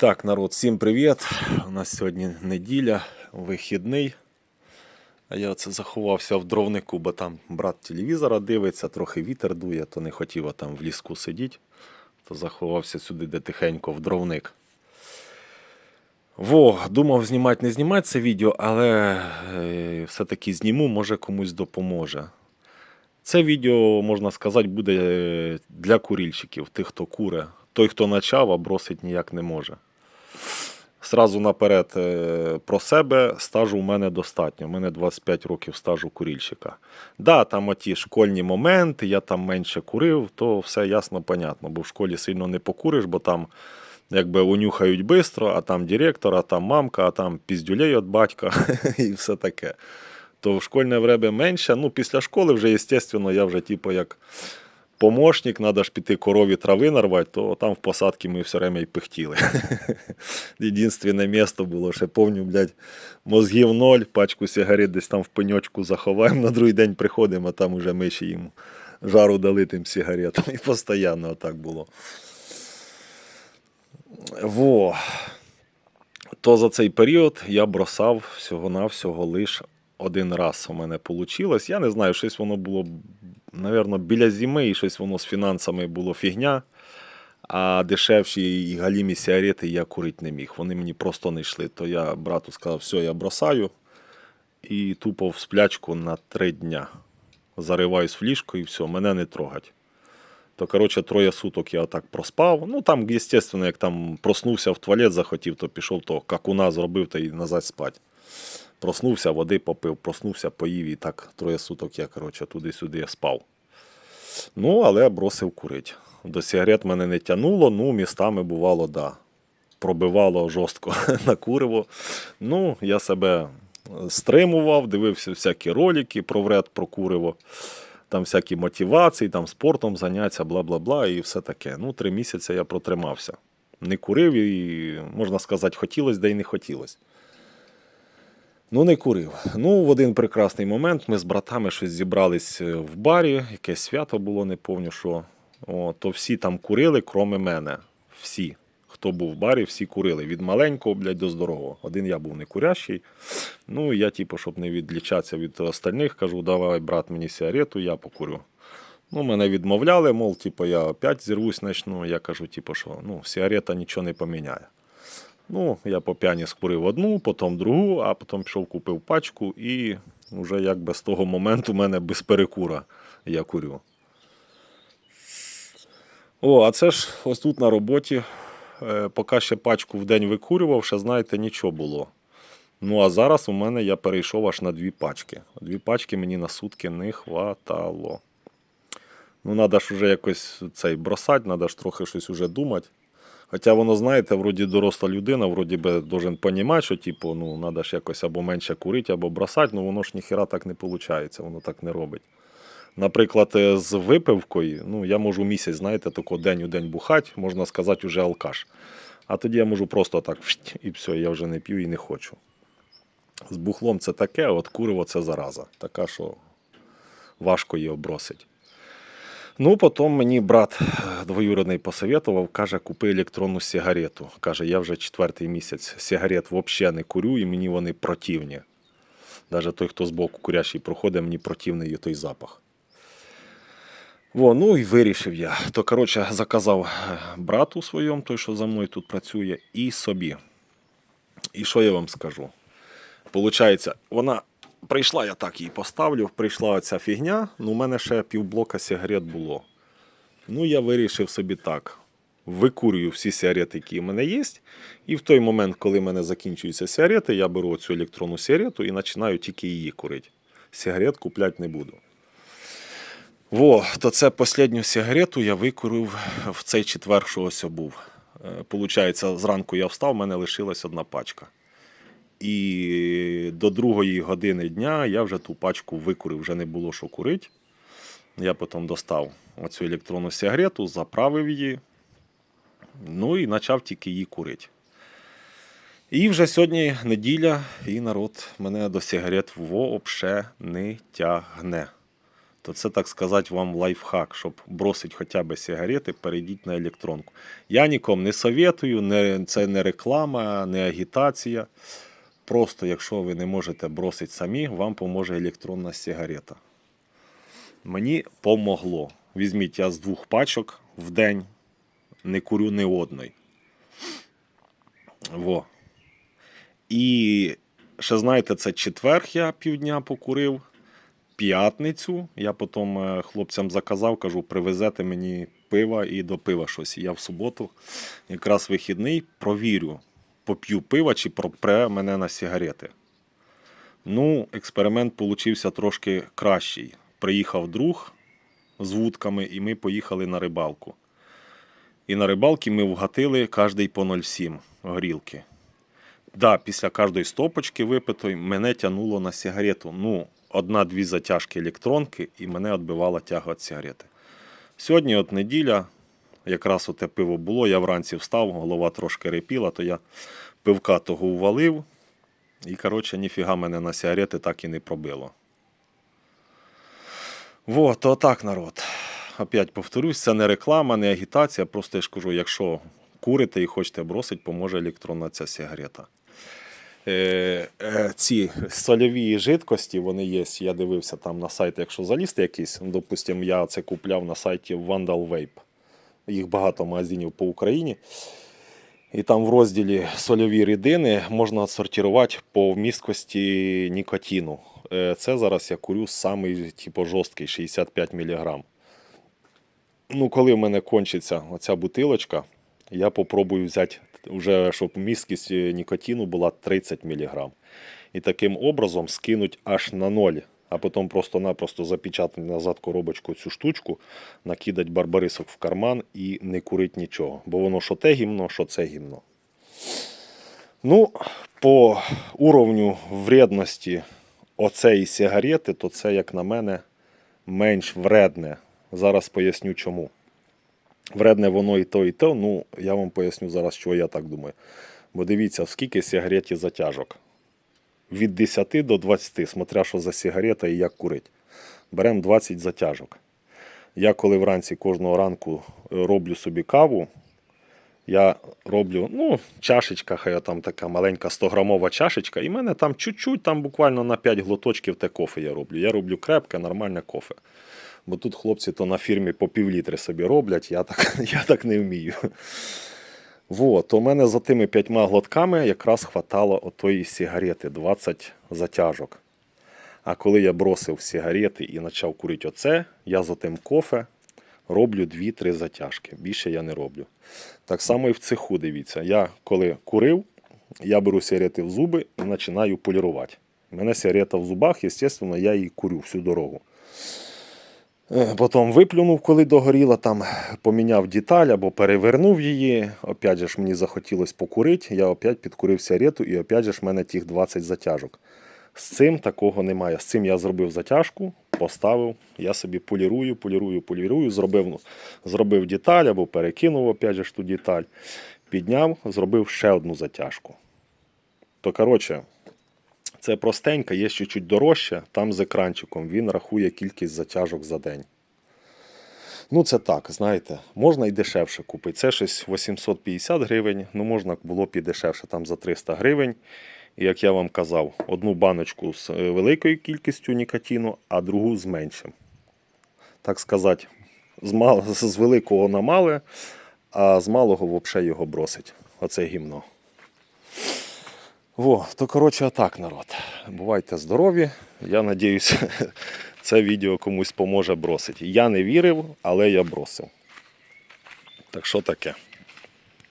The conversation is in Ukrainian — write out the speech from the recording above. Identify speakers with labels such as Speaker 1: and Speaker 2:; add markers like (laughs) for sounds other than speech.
Speaker 1: Так, народ, всім привіт. У нас сьогодні неділя, вихідний. А я оце заховався в дровнику, бо там брат телевізора дивиться, трохи вітер дує, то не хотів там в ліску сидіти, то заховався сюди де тихенько в дровник. Во, думав знімати, не знімати це відео, але е, все-таки зніму, може комусь допоможе. Це відео, можна сказати, буде е, для курільщиків, тих, хто куре. Той, хто почав, а бросить ніяк не може. Сразу наперед е, про себе стажу у мене достатньо. У мене 25 років стажу курільщика. Да, там оті школьні моменти, я там менше курив, то все ясно, понятно, бо в школі сильно не покуриш, бо там якби унюхають швидко, а там директор, а там мамка, а там піздюлей від батька (laughs) і все таке. То в школьне время менше. Ну, після школи вже, звісно, я вже типу як помощник, треба ж піти корові трави нарвати, то там в посадці ми все время і пихтіли. (laughs) Єдинственне місто було, ще повню, блядь, мозгів ноль, пачку сигарет десь там в пеньочку заховаємо, на другий день приходимо, а там уже миші їм жару дали тим сигаретам. І постійно отак було. Во. То за цей період я бросав всього-навсього лише один раз у мене вийшло. Я не знаю, щось воно було, напевно, біля зими, і щось воно з фінансами було фігня. А дешевші і галімі сигарети я курити не міг. Вони мені просто не йшли. То я брату сказав, все, я бросаю. І тупо в сплячку на три дня. Зариваюсь ліжко і все, мене не трогать. То, коротше, троє суток я так проспав. Ну, там, звісно, як там проснувся в туалет, захотів, то пішов, то какуна зробив та й назад спать. Проснувся, води попив, проснувся, поїв і так троє суток я, коротше, туди-сюди спав. Ну, але бросив курити. До сигарет мене не тянуло, ну, містами бувало, да. Пробивало жорстко (laughs) на куриво. Ну, я себе стримував, дивився всякі ролики про вред, про куриво. Там всякі мотивації, там спортом заняття, бла бла бла, і все таке. Ну, три місяці я протримався. Не курив і, можна сказати, хотілося, де й не хотілося. Ну, не курив. Ну, в один прекрасний момент ми з братами щось зібрались е, в барі, якесь свято було, не пам'ятаю що. О, то всі там курили, кроме мене. Всі. Хто був в барі, всі курили. Від маленького, блядь, до здорового. Один я був не курящий. Ну, я, типу, щоб не відлічатися від остальних, кажу, давай, брат, мені сигарету, я покурю. Ну, мене відмовляли, мов, типу, я опять зірвусь начну. Я кажу, типу, що ну, сигарета нічого не поміняє. Ну, я по п'яні скурив одну, потім другу, а потім пішов купив пачку і вже якби з того моменту в мене без перекура я курю. О, а це ж ось тут на роботі. Е, Поки ще пачку в день викурював, ще знаєте, нічого було. Ну а зараз у мене я перейшов аж на дві пачки. Дві пачки мені на сутки не хватало. Ну, треба ж вже якось цей бросати, треба ж трохи щось уже думати. Хоча воно, знаєте, вроді доросла людина, вроді би должен розуміти, що типу, ну, треба ж якось або менше курити, або бросати, ну воно ж ніхіра так не виходить, воно так не робить. Наприклад, е, з випивкою, ну, я можу місяць, знаєте, тако день у день бухати, можна сказати, уже алкаш. А тоді я можу просто так і все, я вже не п'ю і не хочу. З бухлом це таке, а от куриво це зараза. Така, що важко її обросить. Ну, потім мені брат е, двоюродний посоветував, каже, купи електронну сигарету. Каже, я вже четвертий місяць сигарет взагалі не курю, і мені вони противні. Навіть той, хто збоку курящий проходить, мені противний той запах. Во, ну і вирішив я. То, коротше, заказав е, брату своєму, той, що за мною тут працює, і собі. І що я вам скажу? Получається, вона прийшла, я так її поставлю, прийшла оця фігня, ну у мене ще півблока сигарет було. Ну, я вирішив собі так. Викурюю всі сигарети, які в мене є. І в той момент, коли в мене закінчуються сигарети, я беру цю електронну сигарету і починаю тільки її курити. Сигарет купляти не буду. Во, то це останню сигарету я викурив в цей четвер, що ось був. Е, Получається, зранку я встав, в мене лишилась одна пачка. І до другої години дня я вже ту пачку викурив, вже не було що курити. Я потім достав оцю електронну сигарету, заправив її, ну і почав тільки її курити. І вже сьогодні неділя, і народ мене до сигарет вообще не тягне. то це, так сказати, вам лайфхак, щоб бросити хоча б сигарети, перейдіть на електронку. Я нікому не советую, не, це не реклама, не агітація. Просто, якщо ви не можете бросити самі, вам поможе електронна сигарета. Мені помогло. Візьміть я з двох пачок в день, не курю ні одної. Во. І ще знаєте, це четверг я півдня покурив. П'ятницю я потім е, хлопцям заказав, кажу, привезете мені пива і до пива щось. Я в суботу, якраз вихідний, провірю, поп'ю пива чи пропре мене на сигарети. Ну, експеримент получився трошки кращий. Приїхав друг з вудками, і ми поїхали на рибалку. І на рибалці ми вгатили кожний по 0,7 горілки. Да, після кожної стопочки випитої мене тягнуло на сигарету. Ну, одна-дві затяжки електронки, і мене відбивала тяга від сигарети. Сьогодні, от неділя, якраз оте пиво було, я вранці встав, голова трошки репіла, то я пивка того увалив. І, коротше, ніфіга мене на сигарети так і не пробило. Вот, то так, народ. Опять повторюсь, це не реклама, не агітація. Просто я ж кажу, якщо курите і хочете бросити, поможе електронна ця сигарета. Е, е, ці сольові жидкості, вони є. Я дивився там на сайт, якщо залізти якийсь, допустимо, я це купляв на сайті Vandal Vape. Їх багато магазинів по Україні. І там в розділі сольові рідини можна сортувати по вмісткості нікотину. Е, Це зараз я курю самий типу, жорсткий 65 мг. Ну, коли в мене кончиться оця бутилочка, я попробую взяти вже, щоб місткість е, нікотину була 30 мг. І таким образом скинуть аж на ноль, а потім просто-напросто запечатати назад коробочку цю штучку, накидати барбарисок в карман і не курить нічого. Бо воно що те гімно, що це гімно. Ну, по уровню вредності оцеї сигарети, то це, як на мене, менш вредне. Зараз поясню чому. Вредне воно і то, і то. Ну, я вам поясню зараз, чого я так думаю. Бо дивіться, скільки сигареті затяжок. Від 10 до 20, смотря що за сигарета і як курить. Беремо 20 затяжок. Я коли вранці кожного ранку е, роблю собі каву, я роблю, ну, чашечка, хай там така маленька 100-грамова чашечка, і в мене там чуть-чуть, там буквально на 5 глоточків те кофе я роблю. Я роблю крепке, нормальне кофе. Бо тут хлопці то на фірмі по півлітри собі роблять, я так, (laughs) я так не вмію. Вот, в мене за тими п'ятьма глотками якраз хватало отої сигарети 20 затяжок. А коли я бросив сигарети і почав курити оце, я за тим кофе роблю 2-3 затяжки. Більше я не роблю. Так само і в цеху, дивіться. Я коли курив, я беру сигарети в зуби і починаю полірувати. У мене сигарета в зубах, звісно, я її курю всю дорогу. Е, Потім виплюнув, коли догоріла, там поміняв деталь або перевернув її. Опять же ж мені захотілося покурити. Я опять підкурив сигарету і опять же ж в мене тих 20 затяжок. З цим такого немає. З цим я зробив затяжку, поставив. Я собі полірую, полірую, полірую, зробив, ну, зробив деталь або перекинув опять же ж ту деталь. Підняв, зробив ще одну затяжку. То, коротше, це простенько, є чуть-чуть дорожче, там з екранчиком. Він рахує кількість затяжок за день. Ну, це так, знаєте, можна і дешевше купити. Це щось 850 гривень, ну можна було б і дешевше, там за 300 гривень. І як я вам казав, одну баночку з е, великою кількістю нікотину, а другу з меншим. Так сказати, з, мал... з великого на мале, а з малого взагалі його бросить. Оце гімно. Во, то коротше, так народ. Бувайте здорові. Я надіюсь, (laughs) це відео комусь поможе бросити. Я не вірив, але я бросив. Так що таке?